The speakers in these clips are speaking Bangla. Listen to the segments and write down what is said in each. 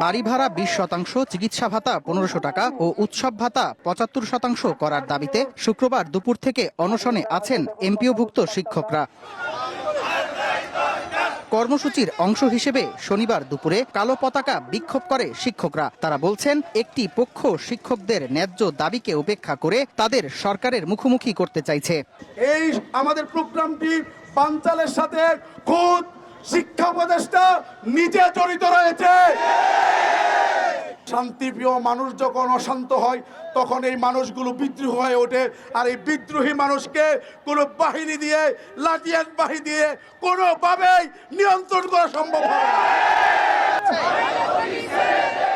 বাড়ি ভাড়া বিশ শতাংশ, চিকিৎসা ভাতা পনেরোশো টাকা ও উৎসব ভাতা পঁচাত্তর শতাংশ করার দাবিতে শুক্রবার দুপুর থেকে অনশনে আছেন এমপিওভুক্ত শিক্ষকরা। কর্মসূচির অংশ হিসেবে শনিবার দুপুরে কালো পতাকা বিক্ষোভ করে শিক্ষকরা। তারা বলছেন, একটি পক্ষ শিক্ষকদের ন্যায্য দাবিকে উপেক্ষা করে তাদের সরকারের মুখোমুখি করতে চাইছে। এই আমাদের প্রোগ্রামটি পাঞ্চালের সাথে খুদ শিক্ষা উপদেষ্টা নিজে জড়িত রয়েছে। শান্তিপ্রিয় মানুষ যখন অশান্ত হয়, তখন এই মানুষগুলো বিদ্রোহ হয়ে ওঠে। আর এই বিদ্রোহী মানুষকে কোনো বাহিনী দিয়ে লাঠিয়ান বাহিনী দিয়ে কোনোভাবেই নিয়ন্ত্রণ করা সম্ভব হয় না।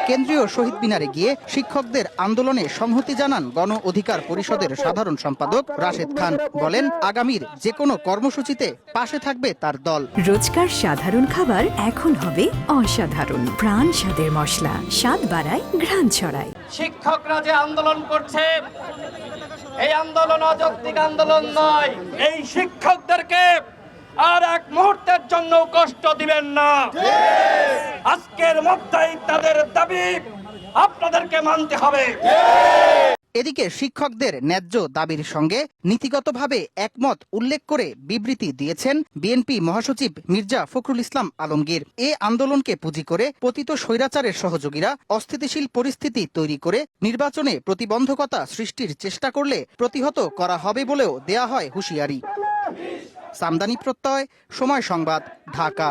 কেন্দ্রীয় শহীদ মিনারে গিয়ে শিক্ষকদের আন্দোলনে সংহতি জানান গণ অধিকার পরিষদের সাধারণ সম্পাদক রাশেদ খান। বলেন আগামীর যে কোনো কর্মসূচিতে পাশে থাকবে তার দল। রোজকার সাধারণ খাবার এখন হবে অসাধারণ। প্রাণ স্বাদের মশলা স্বাদ বাড়ায় ঘ্রাণ ছড়ায়। শিক্ষকরা যে আন্দোলন করছে এই আন্দোলন অযৌক্তিক আন্দোলন নয়। এই শিক্ষকদেরকে আর এক মুহূর্তের জন্য কষ্ট দিবেন না। আজকের মধ্যেই তাদের দাবি আপনাদেরকে মানতে হবে। এদিকে শিক্ষকদের ন্যায্য দাবির সঙ্গে নীতিগতভাবে একমত উল্লেখ করে বিবৃতি দিয়েছেন বিএনপি মহাসচিব মির্জা ফখরুল ইসলাম আলমগীর। এ আন্দোলনকে পুঁজি করে পতিত স্বৈরাচারের সহযোগীরা অস্থিতিশীল পরিস্থিতি তৈরি করে নির্বাচনে প্রতিবন্ধকতা সৃষ্টির চেষ্টা করলে প্রতিহত করা হবে বলেও দেয়া হয় হুঁশিয়ারি। সামদানি প্রত্যয়, সময় সংবাদ, ঢাকা।